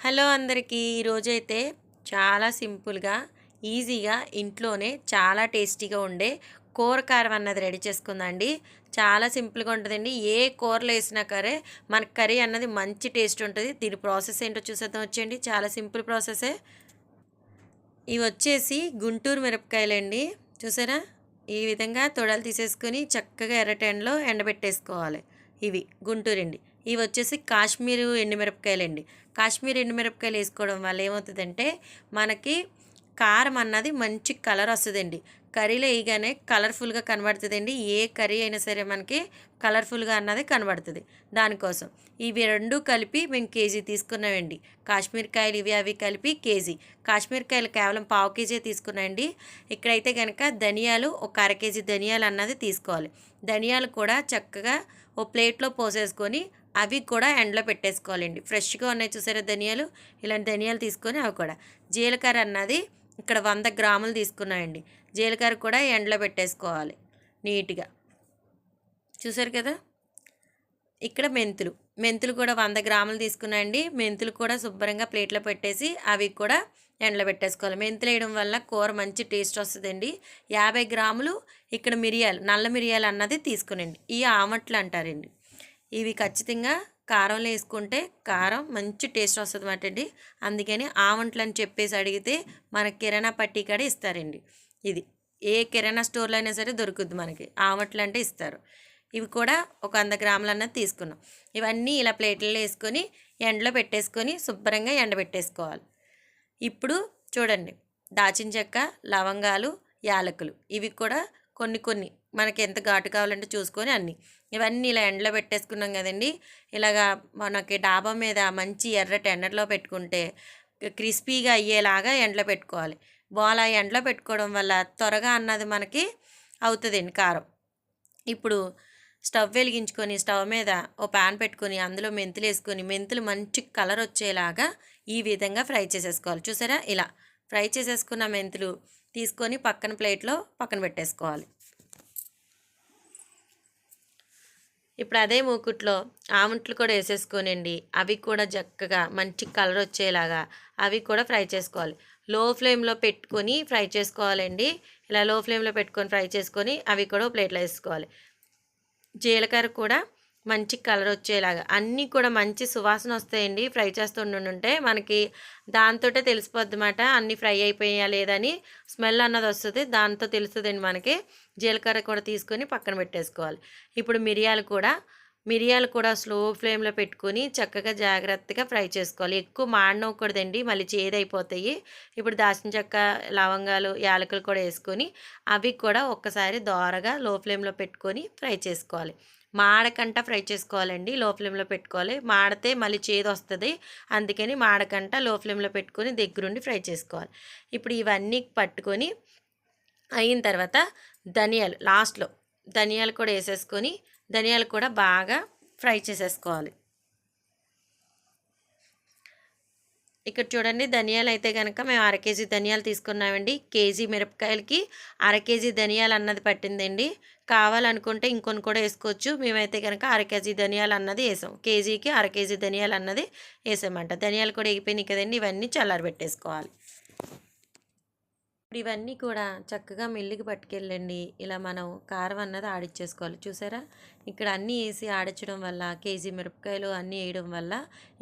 Hello అందరికీ ఈరోజైతే చాలా సింపుల్గా ఈజీగా ఇంట్లోనే చాలా టేస్టీగా ఉండే కూర కారం అన్నది రెడీ చేసుకుందండి. చాలా సింపుల్గా ఉంటుందండి. ఏ కూరలు వేసినా కరే మన కర్రీ అన్నది మంచి టేస్ట్ ఉంటుంది. దీని ప్రాసెస్ ఏంటో చూసేద్దాం వచ్చేయండి. చాలా సింపుల్ ప్రాసెసే. ఇవి వచ్చేసి గుంటూరు మిరపకాయలండి. చూసారా? ఈ విధంగా తొడలు తీసేసుకొని చక్కగా ఎర్రటెండలో ఎండబెట్టేసుకోవాలి. ఇవి గుంటూరండి. ఇవి వచ్చేసి కాశ్మీరు ఎండుమిరపకాయలండి. కాశ్మీర్ ఎండుమిరపకాయలు వేసుకోవడం వల్ల ఏమవుతుందంటే మనకి కారం అన్నది మంచి కలర్ వస్తుందండి. కర్రీలో వేయగానే కలర్ఫుల్గా కనబడుతుందండి. ఏ కర్రీ అయినా సరే మనకి కలర్ఫుల్గా అన్నది కనబడుతుంది. దానికోసం ఇవి రెండు కలిపి మేము కేజీ తీసుకున్నామండి. కాశ్మీర్ కాయలు ఇవి అవి కలిపి కేజీ. కాశ్మీర్ కాయలు కేవలం పావు కేజీ తీసుకున్నాయండి ఇక్కడైతే కనుక ధనియాలు ఒక అర కేజీ ధనియాలు అన్నది తీసుకోవాలి. ధనియాలు కూడా చక్కగా ఓ ప్లేట్లో పోసేసుకొని అవి కూడా ఎండలో పెట్టేసుకోవాలండి. ఫ్రెష్గా ఉన్నాయి చూసారా ధనియాలు? ఇలాంటి ధనియాలు తీసుకొని అవి కూడా. జీలకర్ర అన్నది ఇక్కడ వంద గ్రాములు తీసుకున్నాయండి. జీలకర్ర కూడా ఎండలో పెట్టేసుకోవాలి నీట్గా. చూసారు కదా? ఇక్కడ మెంతులు. మెంతులు కూడా వంద గ్రాములు తీసుకున్నాయండి. మెంతులు కూడా శుభ్రంగా ప్లేట్లో పెట్టేసి అవి కూడా ఎండలో పెట్టేసుకోవాలి. మెంతులు వేయడం వల్ల కూర మంచి టేస్ట్ వస్తుందండి. యాభై గ్రాములు ఇక్కడ మిరియాలు నల్ల మిరియాలు అన్నది తీసుకునండి. ఈ ఆమట్లు అంటారండి. ఇవి ఖచ్చితంగా కారంలో వేసుకుంటే కారం మంచి టేస్ట్ వస్తుంది అన్నమాట అండి. అందుకని ఆవంట్లు అని చెప్పేసి అడిగితే మన కిరాణా పట్టీ కాడ ఇస్తారండి. ఇది ఏ కిరాణా స్టోర్లో అయినా సరే దొరుకుద్ది మనకి. ఆవంట్లు అంటే ఇస్తారు. ఇవి కూడా ఒక వంద గ్రాములన్నా తీసుకున్నాం. ఇవన్నీ ఇలా ప్లేట్లలో వేసుకొని ఎండలో పెట్టేసుకొని శుభ్రంగా ఎండబెట్టేసుకోవాలి. ఇప్పుడు చూడండి. దాచిన చెక్క లవంగాలు యాలకులు ఇవి కూడా కొన్ని కొన్ని మనకి ఎంత ఘాటు కావాలంటే చూసుకొని అన్నీ. ఇవన్నీ ఇలా ఎండలో పెట్టేసుకున్నాం కదండి. ఇలాగా మనకి డాబా మీద మంచి ఎర్రటి ఎండలో పెట్టుకుంటే క్రిస్పీగా అయ్యేలాగా ఎండలో పెట్టుకోవాలి. బాగా ఎండలో పెట్టుకోవడం వల్ల త్వరగా అన్నది మనకి అవుతుందండి కారం. ఇప్పుడు స్టవ్ వెలిగించుకొని స్టవ్ మీద ఓ ప్యాన్ పెట్టుకొని అందులో మెంతులు వేసుకొని మెంతులు మంచి కలర్ వచ్చేలాగా ఈ విధంగా ఫ్రై చేసేసుకోవాలి. చూసారా? ఇలా ఫ్రై చేసేసుకున్న మెంతులు తీసుకొని పక్కన ప్లేట్లో పక్కన పెట్టేసుకోవాలి. ఇప్పుడు అదే మూకుట్లో ఆమంట్లు కూడా వేసేసుకోనండి. అవి కూడా చక్కగా మంచి కలర్ వచ్చేలాగా అవి కూడా ఫ్రై చేసుకోవాలి. లో ఫ్లేమ్లో పెట్టుకొని ఫ్రై చేసుకోవాలండి. ఇలా లో ఫ్లేమ్లో పెట్టుకొని ఫ్రై చేసుకొని అవి కూడా ప్లేట్లో వేసుకోవాలి. జీలకర్ర కూడా మంచి కలర్ వచ్చేలాగా. అన్నీ కూడా మంచి సువాసన వస్తాయండి. ఫ్రై చేస్తుండే మనకి దాంతో తెలిసిపోద్ది అన్నమాట అన్నీ ఫ్రై అయిపోయా లేదని స్మెల్ అన్నది వస్తుంది. దాంతో తెలుస్తుందండి మనకి. జీలకర్ర కూడా తీసుకొని పక్కన పెట్టేసుకోవాలి. ఇప్పుడు మిరియాలు కూడా మిరియాలు కూడా స్లో ఫ్లేమ్లో పెట్టుకొని చక్కగా జాగ్రత్తగా ఫ్రై చేసుకోవాలి. ఎక్కువ మాడనవ్వకూడదండి. మళ్ళీ చేదైపోతాయి. ఇప్పుడు దాచిన చెక్క లవంగాలు యాలకులు కూడా వేసుకొని అవి కూడా ఒక్కసారి దోరగా లో ఫ్లేమ్లో పెట్టుకొని ఫ్రై చేసుకోవాలి. మాడకంట ఫ్రై చేసుకోవాలండి లో ఫ్లేమ్లో పెట్టుకోవాలి. మాడితే మళ్ళీ చేదు వస్తుంది. అందుకని మాడకంట లో ఫ్లేమ్లో పెట్టుకొని దగ్గరుండి ఫ్రై చేసుకోవాలి. ఇప్పుడు ఇవన్నీ పట్టుకొని అయిన తర్వాత ధనియాలు లాస్ట్లో ధనియాలు కూడా వేసేసుకొని ధనియాలు కూడా బాగా ఫ్రై చేసేసుకోవాలి. ఇక్కడ చూడండి ధనియాలు అయితే కనుక మేము అర కేజీ ధనియాలు తీసుకున్నామండి. కేజీ మిరపకాయలకి అర కేజీ ధనియాలు అన్నది పట్టిందండి. కావాలనుకుంటే ఇంకొన్ని కూడా వేసుకోవచ్చు. మేమైతే కనుక అర కేజీ ధనియాలు అన్నది వేసాం. కేజీకి అర కేజీ ధనియాలు అన్నది వేసామంట. ధనియాలు కూడా ఎగిపోయినాయి కదండి ఇవన్నీ చల్లారబెట్టేసుకోవాలి. ఇప్పుడు ఇవన్నీ కూడా చక్కగా మిల్లికి పట్టుకెళ్ళండి. ఇలా మనం కారం అన్నది ఆడిచ్చేసుకోవాలి. చూసారా? ఇక్కడ అన్నీ వేసి ఆడించడం వల్ల కేజీ మిరపకాయలు అన్నీ వేయడం వల్ల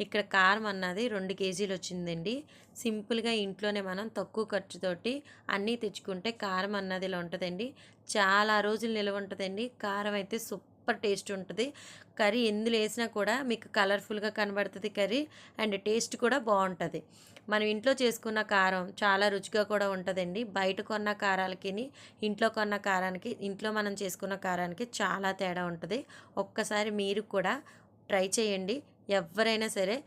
ఇక్కడ కారం అన్నది రెండు కేజీలు వచ్చిందండి. సింపుల్గా ఇంట్లోనే మనం తక్కువ ఖర్చుతోటి అన్నీ తెచ్చుకుంటే కారం అన్నది ఇలా ఉంటుందండి. చాలా రోజులు నిల్వ ఉంటుందండి. కారం అయితే సూపర్ టేస్ట్ ఉంటుంది. కర్రీ ఎందులో వేసినా కూడా మీకు కలర్ఫుల్గా కనబడుతుంది కర్రీ అండ్ టేస్ట్ కూడా బాగుంటుంది. మనం ఇంట్లో చేసుకున్న కారం చాలా రుచిగా కూడా ఉంటుందండి. బయట కొన్న కారాలకి ఇంట్లో కొన్న కారానికి ఇంట్లో మనం చేసుకున్న కారానికి చాలా తేడా ఉంటుంది. ఒక్కసారి మీరు కూడా ట్రై చేయండి. ఎవరైనా సరే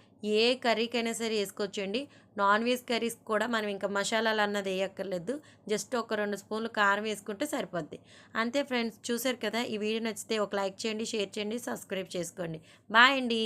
ఏ కర్రీకైనా సరే వేసుకోవచ్చండి. నాన్ వెజ్ కర్రీస్ కూడా మనం ఇంకా మసాలాలు అన్నది వేయక్కర్లేదు. జస్ట్ ఒక రెండు స్పూన్లు కారం వేసుకుంటే సరిపోద్ది. అంతే ఫ్రెండ్స్ చూసారు కదా? ఈ వీడియో నచ్చితే ఒక లైక్ చేయండి షేర్ చేయండి సబ్స్క్రైబ్ చేసుకోండి. బాయ్ అండి.